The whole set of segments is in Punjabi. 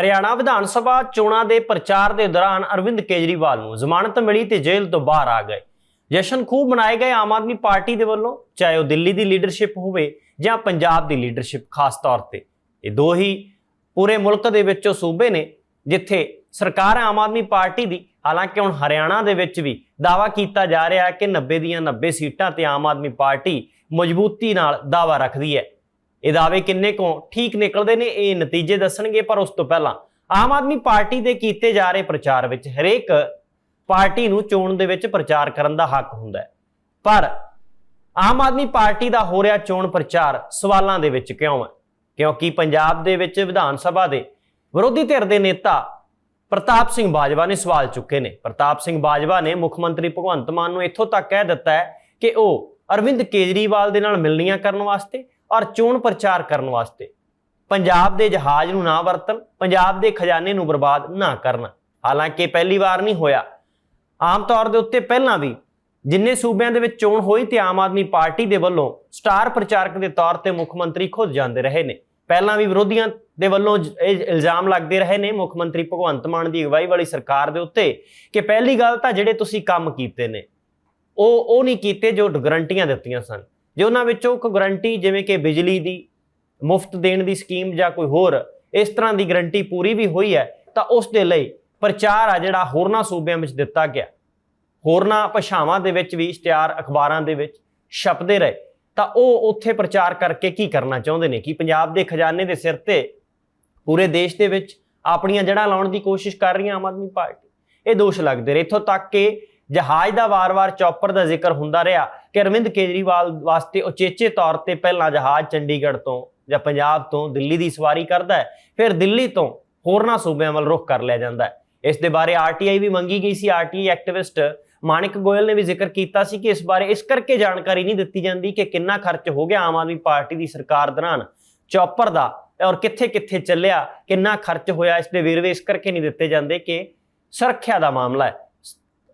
ਹਰਿਆਣਾ ਵਿਧਾਨ ਸਭਾ ਚੋਣਾਂ ਦੇ ਪ੍ਰਚਾਰ ਦੇ ਦੌਰਾਨ ਅਰਵਿੰਦ ਕੇਜਰੀਵਾਲ ਨੂੰ ਜ਼ਮਾਨਤ ਮਿਲੀ ਤੇ ਜੇਲ੍ਹ ਤੋਂ ਬਾਹਰ ਆ ਗਏ। ਜਸ਼ਨ ਖੂਬ ਮਨਾਏ ਗਏ ਆਮ ਆਦਮੀ ਪਾਰਟੀ ਦੇ ਵੱਲੋਂ, ਚਾਹੇ ਉਹ ਦਿੱਲੀ ਦੀ ਲੀਡਰਸ਼ਿਪ ਹੋਵੇ ਜਾਂ ਪੰਜਾਬ ਦੀ ਲੀਡਰਸ਼ਿਪ, ਖਾਸ ਤੌਰ ਤੇ। ਇਹ ਦੋ ਹੀ ਪੂਰੇ ਮੁਲਕ ਦੇ ਵਿੱਚੋਂ ਸੂਬੇ ਨੇ, ਜਿੱਥੇ ਸਰਕਾਰ ਆਮ ਆਦਮੀ ਪਾਰਟੀ ਦੀ, ਹਾਲਾਂਕਿ ਹੁਣ ਹਰਿਆਣਾ ਦੇ ਵਿੱਚ ਵੀ ਦਾਵਾ ਕੀਤਾ ਜਾ ਰਿਹਾ ਹੈ ਕਿ 90 ਦੀਆਂ 90 ਸੀਟਾਂ ਤੇ ਆਮ ਆਦਮੀ ਪਾਰਟੀ ਮਜ਼ਬੂਤੀ ਨਾਲ ਦਾਵਾ ਰੱਖਦੀ ਹੈ। ਇਹ ਦਾਅਵੇ ਕਿੰਨੇ ਕੁ ਠੀਕ ਨਿਕਲਦੇ ਨੇ, ਇਹ ਨਤੀਜੇ ਦੱਸਣਗੇ, ਪਰ ਉਸ ਤੋਂ ਪਹਿਲਾਂ ਆਮ ਆਦਮੀ ਪਾਰਟੀ ਦੇ ਕੀਤੇ ਜਾ ਰਹੇ ਪ੍ਰਚਾਰ ਵਿੱਚ ਹਰੇਕ ਪਾਰਟੀ ਨੂੰ ਚੋਣ ਦੇ ਵਿੱਚ ਪ੍ਰਚਾਰ ਕਰਨ ਦਾ ਹੱਕ ਹੁੰਦਾ ਹੈ। ਪਰ ਆਮ ਆਦਮੀ ਪਾਰਟੀ ਦਾ ਹੋ ਰਿਹਾ ਚੋਣ ਪ੍ਰਚਾਰ ਸਵਾਲਾਂ ਦੇ ਵਿੱਚ ਕਿਉਂ ਹੈ? ਕਿਉਂਕਿ ਪੰਜਾਬ ਦੇ ਵਿੱਚ ਵਿਧਾਨ ਸਭਾ ਦੇ ਵਿਰੋਧੀ ਧਿਰ ਦੇ ਨੇਤਾ ਪ੍ਰਤਾਪ ਸਿੰਘ ਬਾਜਵਾ ਨੇ ਸਵਾਲ ਚੁੱਕੇ ਨੇ। ਪ੍ਰਤਾਪ ਸਿੰਘ ਬਾਜਵਾ ਨੇ ਮੁੱਖ ਮੰਤਰੀ ਭਗਵੰਤ ਮਾਨ ਨੂੰ ਇੱਥੋਂ ਤੱਕ ਕਹਿ ਦਿੱਤਾ ਹੈ ਕਿ ਉਹ ਅਰਵਿੰਦ ਕੇਜਰੀਵਾਲ ਦੇ ਨਾਲ ਮਿਲਣੀਆਂ ਕਰਨ ਵਾਸਤੇ ਔਰ ਚੋਣ ਪ੍ਰਚਾਰ ਕਰਨ ਵਾਸਤੇ। ਪੰਜਾਬ ਦੇ ਜਹਾਜ਼ ਨੂੰ ਨਾ ਵਰਤਣ, ਪੰਜਾਬ ਦੇ ਖਜ਼ਾਨੇ ਨੂੰ ਬਰਬਾਦ ਨਾ ਕਰਨ। ਹਾਲਾਂਕਿ ਪਹਿਲੀ ਵਾਰ ਨਹੀਂ ਹੋਇਆ। ਆਮ ਤੌਰ ਦੇ ਉੱਤੇ ਪਹਿਲਾਂ ਵੀ ਜਿੰਨੇ ਸੂਬਿਆਂ ਦੇ ਵਿੱਚ ਚੋਣ ਹੋਈ ਤੇ ਆਮ ਆਦਮੀ ਪਾਰਟੀ ਦੇ ਵੱਲੋਂ ਸਟਾਰ ਪ੍ਰਚਾਰਕ ਦੇ ਤੌਰ ਤੇ ਮੁੱਖ ਮੰਤਰੀ ਖੁਦ ਜਾਂਦੇ ਰਹੇ ਨੇ। ਪਹਿਲਾਂ ਵੀ ਵਿਰੋਧੀਆਂ ਦੇ ਵੱਲੋਂ ਇਹ ਇਲਜ਼ਾਮ ਲੱਗਦੇ ਰਹੇ ਨੇ ਮੁੱਖ ਮੰਤਰੀ ਭਗਵੰਤ ਮਾਨ ਦੀ ਅਗਵਾਈ ਵਾਲੀ ਸਰਕਾਰ ਦੇ ਉੱਤੇ ਕਿ ਪਹਿਲੀ ਗੱਲ ਤਾਂ ਜਿਹੜੇ ਤੁਸੀਂ ਕੰਮ ਕੀਤੇ ਨੇ, ਉਹ ਉਹ ਨਹੀਂ ਕੀਤੇ ਜੋ ਗਰੰਟੀਆਂ ਦਿੱਤੀਆਂ ਸਨ। ਜੇ ਉਹਨਾਂ ਵਿੱਚੋਂ ਇੱਕ ਗਰੰਟੀ ਜਿਵੇਂ ਕਿ ਬਿਜਲੀ ਦੀ, ਮੁਫਤ ਦੇਣ ਦੀ ਸਕੀਮ ਜਾਂ ਕੋਈ ਹੋਰ, ਇਸ ਤਰ੍ਹਾਂ ਦੀ ਗਰੰਟੀ ਪੂਰੀ ਵੀ ਹੋਈ ਹੈ, ਤਾਂ ਉਸ ਦੇ ਲਈ ਪ੍ਰਚਾਰ ਆ ਜਿਹੜਾ ਹੋਰਨਾਂ ਸੂਬਿਆਂ ਵਿੱਚ ਦਿੱਤਾ ਗਿਆ। ਹੋਰਨਾਂ ਭਾਸ਼ਾਵਾਂ ਦੇ ਵਿੱਚ ਵੀ ਇਸ਼ਤਿਹਾਰ, ਅਖਬਾਰਾਂ ਦੇ ਵਿੱਚ ਛਪਦੇ ਰਹੇ। ਤਾਂ ਉਹ ਉੱਥੇ ਪ੍ਰਚਾਰ ਕਰਕੇ ਕੀ ਕਰਨਾ ਚਾਹੁੰਦੇ ਨੇ? ਕਿ ਪੰਜਾਬ ਦੇ ਖਜ਼ਾਨੇ ਦੇ ਸਿਰ ਤੇ ਪੂਰੇ ਦੇਸ਼ ਦੇ ਵਿੱਚ ਆਪਣੀਆਂ ਜੜ੍ਹਾਂ ਲਾਉਣ ਦੀ ਕੋਸ਼ਿਸ਼ ਕਰ ਰਹੀ ਹੈ ਆਮ ਆਦਮੀ ਪਾਰਟੀ? ਇਹ ਦੋਸ਼ ਲੱਗਦੇ ਰਹੇ। ਇੱਥੋਂ ਤੱਕ ਕਿ ਜਹਾਜ਼ ਦਾ ਵਾਰ-ਵਾਰ ਚੌਪਰ ਦਾ ਜ਼ਿਕਰ ਹੁੰਦਾ ਰਿਹਾ ਕਿ ਅਰਵਿੰਦ ਕੇਜਰੀਵਾਲ ਵਾਸਤੇ ਉਚੇਚੇ ਤੌਰ ਤੇ ਪਹਿਲਾਂ ਜਹਾਜ਼ ਚੰਡੀਗੜ੍ਹ ਤੋਂ ਜਾਂ ਪੰਜਾਬ ਤੋਂ ਦਿੱਲੀ ਦੀ ਸਵਾਰੀ ਕਰਦਾ ਹੈ, ਫਿਰ ਦਿੱਲੀ ਤੋਂ ਹੋਰਨਾਂ ਸੂਬਿਆਂ ਵੱਲ ਰੁਖ ਕਰ ਲਿਆ ਜਾਂਦਾ ਹੈ। ਇਸ ਦੇ ਬਾਰੇ ਆਰਟੀਆਈ ਵੀ ਮੰਗੀ ਗਈ ਸੀ ਆਰਟੀਆਈ ਐਕਟਿਵਿਸਟ ਮਾਨਿਕ ਗੋਇਲ ਨੇ ਵੀ ਜ਼ਿਕਰ ਕੀਤਾ ਸੀ ਕਿ ਇਸ ਬਾਰੇ ਇਸ ਕਰਕੇ ਜਾਣਕਾਰੀ ਨਹੀਂ ਦਿੱਤੀ ਜਾਂਦੀ ਕਿ ਕਿੰਨਾ ਖਰਚ ਹੋ ਗਿਆ ਆਮ ਆਦਮੀ ਪਾਰਟੀ ਦੀ ਸਰਕਾਰ ਦੌਰਾਨ। ਚੌਪਰ ਦਾ ਔਰ ਕਿੱਥੇ-ਕਿੱਥੇ ਚੱਲਿਆ, ਕਿੰਨਾ ਖਰਚ ਹੋਇਆ, ਇਸ ਦੇ ਵੇਰਵੇ ਇਸ ਕਰਕੇ ਨਹੀਂ ਦਿੱਤੇ ਜਾਂਦੇ ਕਿ ਸੁਰੱਖਿਆ ਦਾ ਮਾਮਲਾ ਹੈ।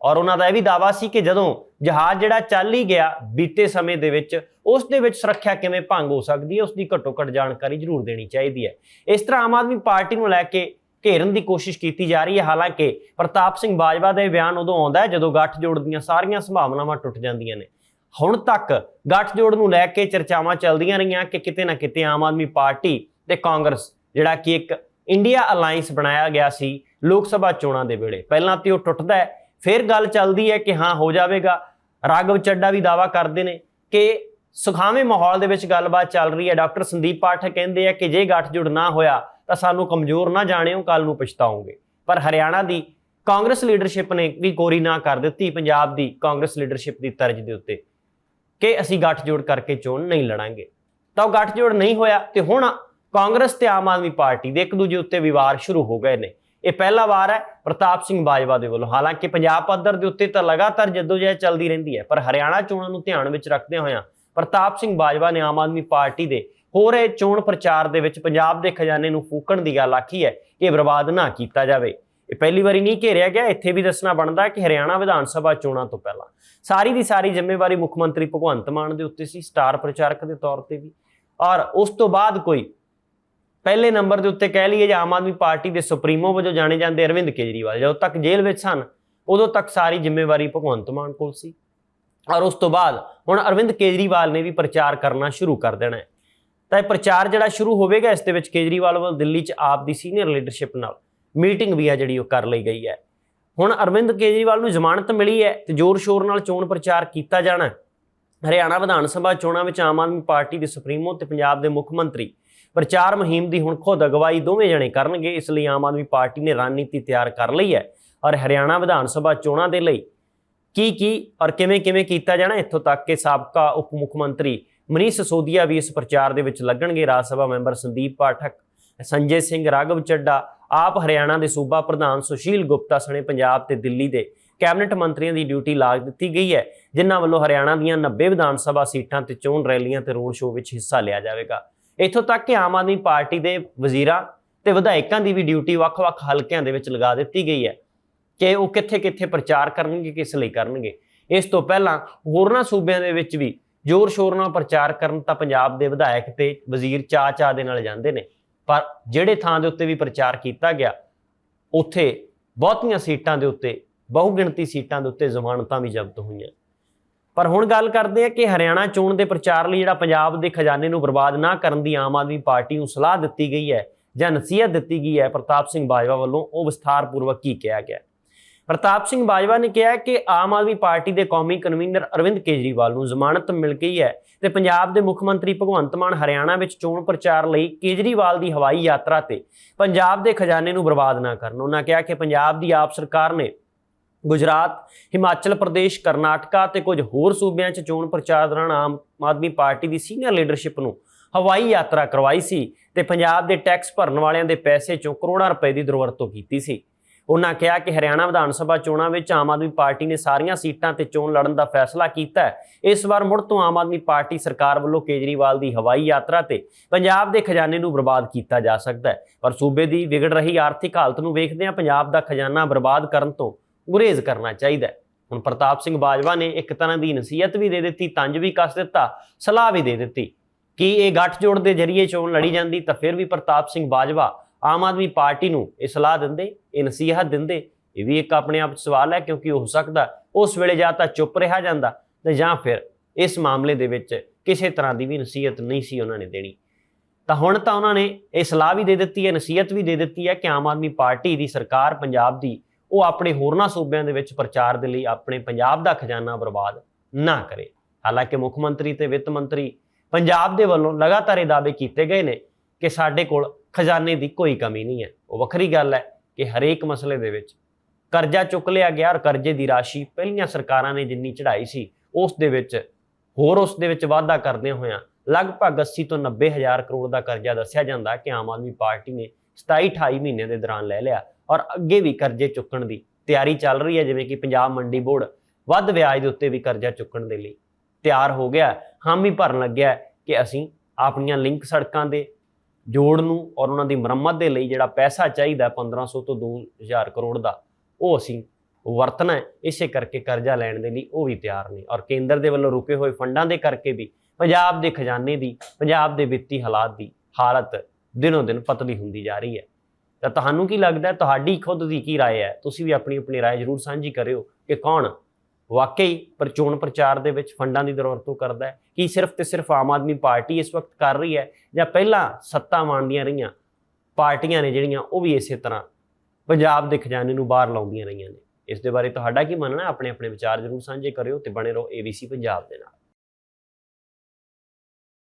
ਔਰ ਉਹਨਾਂ ਦਾ ਇਹ ਵੀ ਦਾਵਾ ਸੀ ਕਿ ਜਦੋਂ ਜਹਾਜ਼ ਜਿਹੜਾ ਚੱਲ ਹੀ ਗਿਆ ਬੀਤੇ ਸਮੇਂ ਦੇ ਵਿੱਚ, ਉਸ ਦੇ ਵਿੱਚ ਸੁਰੱਖਿਆ ਕਿਵੇਂ ਭੰਗ ਹੋ ਸਕਦੀ ਹੈ, ਉਸ ਦੀ ਘੱਟੋ ਘੱਟ ਜਾਣਕਾਰੀ ਜ਼ਰੂਰ ਦੇਣੀ ਚਾਹੀਦੀ ਹੈ। ਇਸ ਤਰ੍ਹਾਂ ਆਮ ਆਦਮੀ ਪਾਰਟੀ ਨੂੰ ਲੈ ਕੇ ਘੇਰਨ ਦੀ ਕੋਸ਼ਿਸ਼ ਕੀਤੀ ਜਾ ਰਹੀ ਹੈ। ਹਾਲਾਂਕਿ ਪ੍ਰਤਾਪ ਸਿੰਘ ਬਾਜਵਾ ਦਾ ਇਹ ਬਿਆਨ ਉਦੋਂ ਆਉਂਦਾ ਹੈ ਜਦੋਂ ਗੱਠਜੋੜ ਦੀਆਂ ਸਾਰੀਆਂ ਸੰਭਾਵਨਾਵਾਂ ਟੁੱਟ ਜਾਂਦੀਆਂ ਨੇ। ਹੁਣ ਤੱਕ ਗੱਠਜੋੜ ਨੂੰ ਲੈ ਕੇ ਚਰਚਾਵਾਂ ਚੱਲਦੀਆਂ ਰਹੀਆਂ ਕਿ ਕਿਤੇ ਨਾ ਕਿਤੇ ਆਮ ਆਦਮੀ ਪਾਰਟੀ ਤੇ ਕਾਂਗਰਸ, ਜਿਹੜਾ ਕਿ ਇੱਕ ਇੰਡੀਆ ਅਲਾਈਅੰਸ ਬਣਾਇਆ ਗਿਆ ਸੀ ਲੋਕ ਸਭਾ ਚੋਣਾਂ ਦੇ ਵੇਲੇ। ਪਹਿਲਾਂ ਤੇ ਉਹ ਟੁੱਟਦਾ ਹੈ ਫਿਰ ਗੱਲ ਚੱਲਦੀ ਹੈ ਕਿ ਹਾਂ, ਹੋ ਜਾਵੇਗਾ। ਰਾਘਵ ਚੱਡਾ ਵੀ ਦਾਵਾ ਕਰਦੇ ਨੇ ਕਿ ਸੁਖਾਵੇਂ ਮਾਹੌਲ ਦੇ ਵਿੱਚ ਗੱਲਬਾਤ ਚੱਲ ਰਹੀ ਹੈ। ਡਾਕਟਰ ਸੰਦੀਪ ਪਾਠਕ ਕਹਿੰਦੇ ਆ ਕਿ ਜੇ ਗੱਠਜੋੜ ਨਾ ਹੋਇਆ ਤਾਂ ਸਾਨੂੰ ਕਮਜ਼ੋਰ ਨਾ ਜਾਣਿਓ ਕੱਲ ਨੂੰ ਪਛਤਾਓਗੇ। ਪਰ ਹਰਿਆਣਾ ਦੀ ਕਾਂਗਰਸ ਲੀਡਰਸ਼ਿਪ ਨੇ ਵੀ ਗੋਰੀ ਨਾ ਕਰ ਦਿੱਤੀ, ਪੰਜਾਬ ਦੀ ਕਾਂਗਰਸ ਲੀਡਰਸ਼ਿਪ ਦੀ ਤਰਜ ਦੇ ਉੱਤੇ ਕਿ ਅਸੀਂ ਗੱਠਜੋੜ ਕਰਕੇ ਚੋਣ ਨਹੀਂ ਲੜਾਂਗੇ। ਤਾਂ ਉਹ ਗੱਠਜੋੜ ਨਹੀਂ ਹੋਇਆ ਤੇ ਹੁਣ ਕਾਂਗਰਸ ਤੇ ਆਮ ਆਦਮੀ ਪਾਰਟੀ ਦੇ ਇੱਕ ਦੂਜੇ ਉੱਤੇ ਵਿਵਾਦ ਸ਼ੁਰੂ ਹੋ ਗਏ ਨੇ। ਇਹ ਪਹਿਲਾ ਵਾਰ ਹੈ, ਪ੍ਰਤਾਪ ਸਿੰਘ ਬਾਜਵਾ ਦੇ ਵੱਲੋਂ। ਹਾਲਾਂਕਿ ਪੰਜਾਬ ਪੱਧਰ ਦੇ ਉੱਤੇ ਤਾਂ ਲਗਾਤਾਰ ਜਦੋਜਹਿਦ ਚੱਲਦੀ ਰਹਿੰਦੀ ਹੈ, ਪਰ ਹਰਿਆਣਾ ਚੋਣਾਂ ਨੂੰ ਧਿਆਨ ਵਿੱਚ ਰੱਖਦੇ ਹੋਇਆਂ ਪ੍ਰਤਾਪ ਸਿੰਘ ਬਾਜਵਾ ਨੇ ਆਮ ਆਦਮੀ ਪਾਰਟੀ ਦੇ ਹੋ ਰਹੇ ਚੋਣ ਪ੍ਰਚਾਰ ਦੇ ਵਿੱਚ ਪੰਜਾਬ ਦੇ ਖਜ਼ਾਨੇ ਨੂੰ ਫੂਕਣ ਦੀ ਗੱਲ ਆਖੀ ਹੈ ਕਿ ਬਰਬਾਦ ਨਾ ਕੀਤਾ ਜਾਵੇ। ਇਹ ਪਹਿਲੀ ਵਾਰੀ ਨਹੀਂ ਘੇਰਿਆ ਗਿਆ, ਇੱਥੇ ਵੀ ਦੱਸਣਾ ਬਣਦਾ ਕਿ ਹਰਿਆਣਾ ਵਿਧਾਨ ਸਭਾ ਚੋਣਾਂ ਤੋਂ ਪਹਿਲਾਂ ਸਾਰੀ ਦੀ ਸਾਰੀ ਜ਼ਿੰਮੇਵਾਰੀ ਮੁੱਖ ਮੰਤਰੀ ਭਗਵੰਤ ਮਾਨ ਦੇ ਉੱਤੇ ਸੀ, ਸਟਾਰ ਪ੍ਰਚਾਰਕ ਦੇ ਤੌਰ ਤੇ ਵੀ। ਔਰ ਉਸ ਤੋਂ ਬਾਅਦ ਕੋਈ ਪਹਿਲੇ ਨੰਬਰ ਦੇ ਉੱਤੇ ਕਹਿ ਲਈਏ ਜੇ ਆਮ ਆਦਮੀ ਪਾਰਟੀ ਦੇ ਸੁਪਰੀਮੋ ਵਜੋਂ ਜਾਣੇ ਜਾਂਦੇ ਅਰਵਿੰਦ ਕੇਜਰੀਵਾਲ, ਜਦੋਂ ਤੱਕ ਜੇਲ੍ਹ ਵਿੱਚ ਸਨ, ਉਦੋਂ ਤੱਕ ਸਾਰੀ ਜ਼ਿੰਮੇਵਾਰੀ ਭਗਵੰਤ ਮਾਨ ਕੋਲ ਸੀ। ਔਰ ਉਸ ਤੋਂ ਬਾਅਦ ਹੁਣ ਅਰਵਿੰਦ ਕੇਜਰੀਵਾਲ ਨੇ ਵੀ ਪ੍ਰਚਾਰ ਕਰਨਾ ਸ਼ੁਰੂ ਕਰ ਦੇਣਾ ਹੈ। ਤਾਂ ਇਹ ਪ੍ਰਚਾਰ ਜਿਹੜਾ ਸ਼ੁਰੂ ਹੋਵੇਗਾ, ਇਸ ਦੇ ਵਿੱਚ ਕੇਜਰੀਵਾਲ ਵੱਲ ਦਿੱਲੀ 'ਚ ਆਪ ਦੀ ਸੀਨੀਅਰ ਲੀਡਰਸ਼ਿਪ ਨਾਲ ਮੀਟਿੰਗ ਵੀ ਆ ਜਿਹੜੀ ਉਹ ਕਰ ਲਈ ਗਈ ਹੈ। ਹੁਣ ਅਰਵਿੰਦ ਕੇਜਰੀਵਾਲ ਨੂੰ ਜ਼ਮਾਨਤ ਮਿਲੀ ਹੈ ਤੇ ਜ਼ੋਰ ਸ਼ੋਰ ਨਾਲ ਚੋਣ ਪ੍ਰਚਾਰ ਕੀਤਾ ਜਾਣਾ ਹਰਿਆਣਾ ਵਿਧਾਨ ਸਭਾ ਚੋਣਾਂ ਵਿੱਚ ਆਮ ਆਦਮੀ ਪਾਰਟੀ ਦੇ ਸੁਪਰੀਮੋ ਤੇ ਪੰਜਾਬ ਦੇ ਮੁੱਖ ਮੰਤਰੀ ਪ੍ਰਚਾਰ ਮੁਹਿੰਮ ਦੀ ਹੁਣ ਖੁਦ ਅਗਵਾਈ ਦੋਵੇਂ ਜਣੇ ਕਰਨਗੇ, ਇਸ ਲਈ ਆਮ ਆਦਮੀ ਪਾਰਟੀ ਨੇ ਰਣਨੀਤੀ ਤਿਆਰ ਕਰ ਲਈ ਹੈ। ਔਰ ਹਰਿਆਣਾ ਵਿਧਾਨ ਸਭਾ ਚੋਣਾਂ ਦੇ ਲਈ ਕੀ ਕੀ ਔਰ ਕਿਵੇਂ ਕਿਵੇਂ ਕੀਤਾ ਜਾਣਾ, ਇੱਥੋਂ ਤੱਕ ਕਿ ਸਾਬਕਾ ਉਪ ਮੁੱਖ ਮੰਤਰੀ ਮਨੀਸ਼ ਸਸੋਦੀਆ ਵੀ ਇਸ ਪ੍ਰਚਾਰ ਦੇ ਵਿੱਚ ਲੱਗਣਗੇ। ਰਾਜ ਸਭਾ ਮੈਂਬਰ ਸੰਦੀਪ ਪਾਠਕ, ਸੰਜੇ ਸਿੰਘ ਰਾਘਵ ਚੱਡਾ ਆਪ ਹਰਿਆਣਾ ਦੇ ਸੂਬਾ ਪ੍ਰਧਾਨ ਸੁਸ਼ੀਲ ਗੁਪਤਾ ਸਣੇ ਪੰਜਾਬ ਤੇ ਦਿੱਲੀ ਦੇ ਕੈਬਨਿਟ ਮੰਤਰੀਆਂ ਦੀ ਡਿਊਟੀ ਲਾ ਦਿੱਤੀ ਗਈ ਹੈ, ਜਿਨ੍ਹਾਂ ਵੱਲੋਂ ਹਰਿਆਣਾ ਦੀਆਂ 90 ਵਿਧਾਨ ਸਭਾ ਸੀਟਾਂ ਤੇ ਚੋਣ ਰੈਲੀਆਂ ਤੇ ਰੋਡ ਸ਼ੋਅ ਵਿੱਚ ਹਿੱਸਾ ਲਿਆ ਜਾਵੇਗਾ। ਇੱਥੋਂ ਤੱਕ ਕਿ ਆਮ ਆਦਮੀ ਪਾਰਟੀ ਦੇ ਵਜ਼ੀਰਾਂ ਤੇ ਵਿਧਾਇਕਾਂ ਦੀ ਵੀ ਡਿਊਟੀ ਵੱਖ-ਵੱਖ ਹਲਕਿਆਂ ਦੇ ਵਿੱਚ ਲਗਾ ਦਿੱਤੀ ਗਈ ਹੈ ਕਿ ਉਹ ਕਿੱਥੇ-ਕਿੱਥੇ ਪ੍ਰਚਾਰ ਕਰਨਗੇ, ਕਿਸ ਲਈ ਕਰਨਗੇ। ਇਸ ਤੋਂ ਪਹਿਲਾਂ ਹੋਰਨਾਂ ਸੂਬਿਆਂ ਦੇ ਵਿੱਚ ਵੀ ਜ਼ੋਰ ਸ਼ੋਰ ਨਾਲ ਪ੍ਰਚਾਰ ਕਰਨ ਤਾਂ ਪੰਜਾਬ ਦੇ ਵਿਧਾਇਕ ਤੇ ਵਜ਼ੀਰ ਚਾ ਚਾ ਦੇ ਨਾਲ ਜਾਂਦੇ ਨੇ, ਪਰ ਜਿਹੜੇ ਥਾਂ ਦੇ ਉੱਤੇ ਵੀ ਪ੍ਰਚਾਰ ਕੀਤਾ ਗਿਆ, ਉੱਥੇ ਬਹੁਤੀਆਂ ਸੀਟਾਂ ਦੇ ਉੱਤੇ, ਬਹੁਗਿਣਤੀ ਸੀਟਾਂ ਦੇ ਉੱਤੇ ਜ਼ਮਾਨਤਾਂ ਵੀ ਜ਼ਬਤ ਹੋਈਆਂ। ਪਰ ਹੁਣ ਗੱਲ ਕਰਦੇ ਹਾਂ ਕਿ ਹਰਿਆਣਾ ਚੋਣ ਦੇ ਪ੍ਰਚਾਰ ਲਈ ਜਿਹੜਾ ਪੰਜਾਬ ਦੇ ਖਜ਼ਾਨੇ ਨੂੰ ਬਰਬਾਦ ਨਾ ਕਰਨ ਦੀ ਆਮ ਆਦਮੀ ਪਾਰਟੀ ਨੂੰ ਸਲਾਹ ਦਿੱਤੀ ਗਈ ਹੈ ਜਾਂ ਨਸੀਹਤ ਦਿੱਤੀ ਗਈ ਹੈ, ਪ੍ਰਤਾਪ ਸਿੰਘ ਬਾਜਵਾ ਵੱਲੋਂ ਉਹ ਵਿਸਥਾਰਪੂਰਵਕ ਕੀ ਕਿਹਾ ਗਿਆ? ਪ੍ਰਤਾਪ ਸਿੰਘ ਬਾਜਵਾ ਨੇ ਕਿਹਾ ਕਿ ਆਮ ਆਦਮੀ ਪਾਰਟੀ ਦੇ ਕੌਮੀ ਕਨਵੀਨਰ ਅਰਵਿੰਦ ਕੇਜਰੀਵਾਲ ਨੂੰ ਜ਼ਮਾਨਤ ਮਿਲ ਗਈ ਹੈ ਤੇ ਪੰਜਾਬ ਦੇ ਮੁੱਖ ਮੰਤਰੀ ਭਗਵੰਤ ਮਾਨ ਹਰਿਆਣਾ ਵਿੱਚ ਚੋਣ ਪ੍ਰਚਾਰ ਲਈ ਕੇਜਰੀਵਾਲ ਦੀ ਹਵਾਈ ਯਾਤਰਾ ਤੇ ਪੰਜਾਬ ਦੇ ਖਜ਼ਾਨੇ ਨੂੰ ਬਰਬਾਦ ਨਾ ਕਰਨ। ਉਹਨਾਂ ਕਿਹਾ ਕਿ ਪੰਜਾਬ ਦੀ ਆਪ ਸਰਕਾਰ ਨੇ ਗੁਜਰਾਤ, ਹਿਮਾਚਲ ਪ੍ਰਦੇਸ਼, ਕਰਨਾਟਕਾ ਤੇ ਕੁਝ ਹੋਰ ਸੂਬਿਆਂ 'ਚ ਚੋਣ ਪ੍ਰਚਾਰ ਦੌਰਾਨ ਆਮ ਆਦਮੀ ਪਾਰਟੀ ਦੀ ਸੀਨੀਅਰ ਲੀਡਰਸ਼ਿਪ ਨੂੰ ਹਵਾਈ ਯਾਤਰਾ ਕਰਵਾਈ ਸੀ ਤੇ ਪੰਜਾਬ ਦੇ ਟੈਕਸ ਭਰਨ ਵਾਲਿਆਂ ਦੇ ਪੈਸੇ 'ਚੋਂ ਕਰੋੜਾਂ ਰੁਪਏ ਦੀ ਦੁਰਵਰਤੋਂ ਕੀਤੀ ਸੀ। ਉਹਨਾਂ ਕਿਹਾ ਕਿ ਹਰਿਆਣਾ ਵਿਧਾਨ ਸਭਾ ਚੋਣਾਂ ਵਿੱਚ ਆਮ ਆਦਮੀ ਪਾਰਟੀ ਨੇ ਸਾਰੀਆਂ ਸੀਟਾਂ ਤੇ ਚੋਣ ਲੜਨ ਦਾ ਫੈਸਲਾ ਕੀਤਾ ਇਸ ਵਾਰ ਮੁੜ ਤੋਂ ਆਮ ਆਦਮੀ ਪਾਰਟੀ ਸਰਕਾਰ ਵੱਲੋਂ ਕੇਜਰੀਵਾਲ ਦੀ ਹਵਾਈ ਯਾਤਰਾ ਤੇ ਪੰਜਾਬ ਦੇ ਖਜ਼ਾਨੇ ਨੂੰ ਬਰਬਾਦ ਕੀਤਾ ਜਾ ਸਕਦਾ ਹੈ। ਪਰ ਸੂਬੇ ਦੀ ਵਿਗੜ ਰਹੀ ਆਰਥਿਕ ਹਾਲਤ ਨੂੰ ਵੇਖਦਿਆਂ ਪੰਜਾਬ ਦਾ ਖਜ਼ਾਨਾ ਬਰਬਾਦ ਕਰਨ ਤੋਂ ਗੁਰੇਜ਼ ਕਰਨਾ ਚਾਹੀਦਾ ਹੈ। ਹੁਣ ਪ੍ਰਤਾਪ ਸਿੰਘ ਬਾਜਵਾ ਨੇ ਇੱਕ ਤਰ੍ਹਾਂ ਦੀ ਨਸੀਹਤ ਵੀ ਦੇ ਦਿੱਤੀ, ਤੰਜ ਵੀ ਕੱਸ ਦਿੱਤਾ, ਸਲਾਹ ਵੀ ਦੇ ਦਿੱਤੀ ਕਿ ਇਹ ਗੱਠਜੋੜ ਦੇ ਜ਼ਰੀਏ ਚੋਣ ਲੜੀ ਜਾਂਦੀ ਤਾਂ ਫਿਰ ਵੀ ਪ੍ਰਤਾਪ ਸਿੰਘ ਬਾਜਵਾ ਆਮ ਆਦਮੀ ਪਾਰਟੀ ਨੂੰ ਇਹ ਸਲਾਹ ਦਿੰਦੇ, ਇਹ ਨਸੀਹਤ ਦਿੰਦੇ, ਇਹ ਵੀ ਇੱਕ ਆਪਣੇ ਆਪ ਸਵਾਲ ਹੈ ਕਿਉਂਕਿ ਹੋ ਸਕਦਾ ਉਸ ਵੇਲੇ ਜਾਂ ਤਾਂ ਚੁੱਪ ਰਿਹਾ ਜਾਂਦਾ ਤੇ ਜਾਂ ਫਿਰ ਇਸ ਮਾਮਲੇ ਦੇ ਵਿੱਚ ਕਿਸੇ ਤਰ੍ਹਾਂ ਦੀ ਵੀ ਨਸੀਹਤ ਨਹੀਂ ਸੀ ਉਹਨਾਂ ਨੇ ਦੇਣੀ। ਤਾਂ ਹੁਣ ਤਾਂ ਉਹਨਾਂ ਨੇ ਇਹ ਸਲਾਹ ਵੀ ਦੇ ਦਿੱਤੀ ਹੈ, ਨਸੀਹਤ ਵੀ ਦੇ ਦਿੱਤੀ ਹੈ ਕਿ ਆਮ ਆਦਮੀ ਪਾਰਟੀ ਦੀ ਸਰਕਾਰ ਪੰਜਾਬ ਦੀ ਉਹ ਆਪਣੇ ਹੋਰਨਾਂ ਸੂਬਿਆਂ ਦੇ ਵਿੱਚ ਪ੍ਰਚਾਰ ਦੇ ਲਈ ਆਪਣੇ ਪੰਜਾਬ ਦਾ ਖਜ਼ਾਨਾ ਬਰਬਾਦ ਨਾ ਕਰੇ। ਹਾਲਾਂਕਿ ਮੁੱਖ ਮੰਤਰੀ ਤੇ ਵਿੱਤ ਮੰਤਰੀ ਪੰਜਾਬ ਦੇ ਵੱਲੋਂ ਲਗਾਤਾਰ ਇਹ ਦਾਅਵੇ ਕੀਤੇ ਗਏ ਨੇ ਕਿ ਸਾਡੇ ਕੋਲ ਖਜ਼ਾਨੇ ਦੀ ਕੋਈ ਕਮੀ ਨਹੀਂ ਹੈ। ਉਹ ਵੱਖਰੀ ਗੱਲ ਹੈ ਕਿ ਹਰੇਕ ਮਸਲੇ ਦੇ ਵਿੱਚ ਕਰਜ਼ਾ ਚੁੱਕ ਲਿਆ ਗਿਆ ਔਰ ਕਰਜ਼ੇ ਦੀ ਰਾਸ਼ੀ ਪਹਿਲੀਆਂ ਸਰਕਾਰਾਂ ਨੇ ਜਿੰਨੀ ਚੜ੍ਹਾਈ ਸੀ, ਉਸ ਦੇ ਵਿੱਚ ਹੋਰ ਉਸ ਦੇ ਵਿੱਚ ਵਾਧਾ ਕਰਦਿਆਂ ਹੋਇਆਂ ਲਗਭਗ 80 ਤੋਂ 90 ਹਜ਼ਾਰ ਕਰੋੜ ਦਾ ਕਰਜ਼ਾ ਦੱਸਿਆ ਜਾਂਦਾ ਕਿ ਆਮ ਆਦਮੀ ਪਾਰਟੀ ਨੇ 27 28 ਮਹੀਨੇ ਦੇ ਦੌਰਾਨ ਲੈ ਲਿਆ। ਔਰ ਅੱਗੇ ਵੀ ਕਰਜ਼ੇ ਚੁੱਕਣ ਦੀ ਤਿਆਰੀ ਚੱਲ ਰਹੀ ਹੈ, ਜਿਵੇਂ ਕਿ ਪੰਜਾਬ ਮੰਡੀ ਬੋਰਡ ਵੱਧ ਵਿਆਜ ਦੇ ਉੱਤੇ ਵੀ ਕਰਜ਼ਾ ਚੁੱਕਣ ਦੇ ਲਈ ਤਿਆਰ ਹੋ ਗਿਆ ਹਾਮੀ ਭਰਨ ਲੱਗਿਆ ਕਿ ਅਸੀਂ ਆਪਣੀਆਂ ਲਿੰਕ ਸੜਕਾਂ ਦੇ ਜੋੜ ਨੂੰ ਔਰ ਉਹਨਾਂ ਦੀ ਮੁਰੰਮਤ ਦੇ ਲਈ ਜਿਹੜਾ ਪੈਸਾ ਚਾਹੀਦਾ 1500 ਤੋਂ 2000 ਕਰੋੜ ਦਾ, ਉਹ ਅਸੀਂ ਵਰਤਣਾ ਇਸੇ ਕਰਕੇ ਕਰਜ਼ਾ ਲੈਣ ਦੇ ਲਈ ਉਹ ਵੀ ਤਿਆਰ ਨੇ ਔਰ ਕੇਂਦਰ ਦੇ ਵੱਲੋਂ ਰੁਕੇ ਹੋਏ ਫੰਡਾਂ ਦੇ ਕਰਕੇ ਵੀ ਪੰਜਾਬ ਦੇ ਖਜ਼ਾਨੇ ਦੀ, ਪੰਜਾਬ ਦੇ ਵਿੱਤੀ ਹਾਲਾਤ ਦੀ ਹਾਲਤ ਦਿਨੋ ਦਿਨ ਪਤਲੀ ਹੁੰਦੀ ਜਾ ਰਹੀ ਹੈ। ਤਾਂ ਤੁਹਾਨੂੰ ਕੀ ਲੱਗਦਾ ਹੈ ਤੁਹਾਡੀ ਖੁਦ ਦੀ ਕੀ رائے ਹੈ ਤੁਸੀਂ ਵੀ ਆਪਣੀ ਆਪਣੀ رائے ਜ਼ਰੂਰ ਸਾਂਝੀ ਕਰਿਓ ਕਿ ਕੌਣ ਵਾਕਈ ਪਰ ਚੋਣ ਪ੍ਰਚਾਰ ਦੇ ਵਿੱਚ ਫੰਡਾਂ ਦੀ ਦੁਰਵਰਤੋਂ ਕਰਦਾ ਹੈ ਕੀ ਸਿਰਫ ਤੇ ਸਿਰਫ ਆਮ ਆਦਮੀ ਪਾਰਟੀ ਇਸ ਵਕਤ ਕਰ ਰਹੀ ਹੈ ਜਾਂ ਪਹਿਲਾਂ ਸੱਤਾ ਮਾਣਦੀਆਂ ਰਹੀਆਂ ਪਾਰਟੀਆਂ ਨੇ ਜਿਹੜੀਆਂ ਉਹ ਵੀ ਇਸੇ ਤਰ੍ਹਾਂ ਪੰਜਾਬ ਦੇ ਖਜ਼ਾਨੇ ਨੂੰ ਬਾਹਰ ਲਾਉਂਦੀਆਂ ਰਹੀਆਂ ਨੇ ਇਸ ਦੇ ਬਾਰੇ ਤੁਹਾਡਾ ਕੀ ਮੰਨਣਾ ਹੈ? ਆਪਣੇ ਆਪਣੇ ਵਿਚਾਰ ਜ਼ਰੂਰ ਸਾਂਝੇ ਕਰਿਓ ਤੇ ਬਣੇ ਰਹੋ ABC ਪੰਜਾਬ ਦੇ ਨਾਲ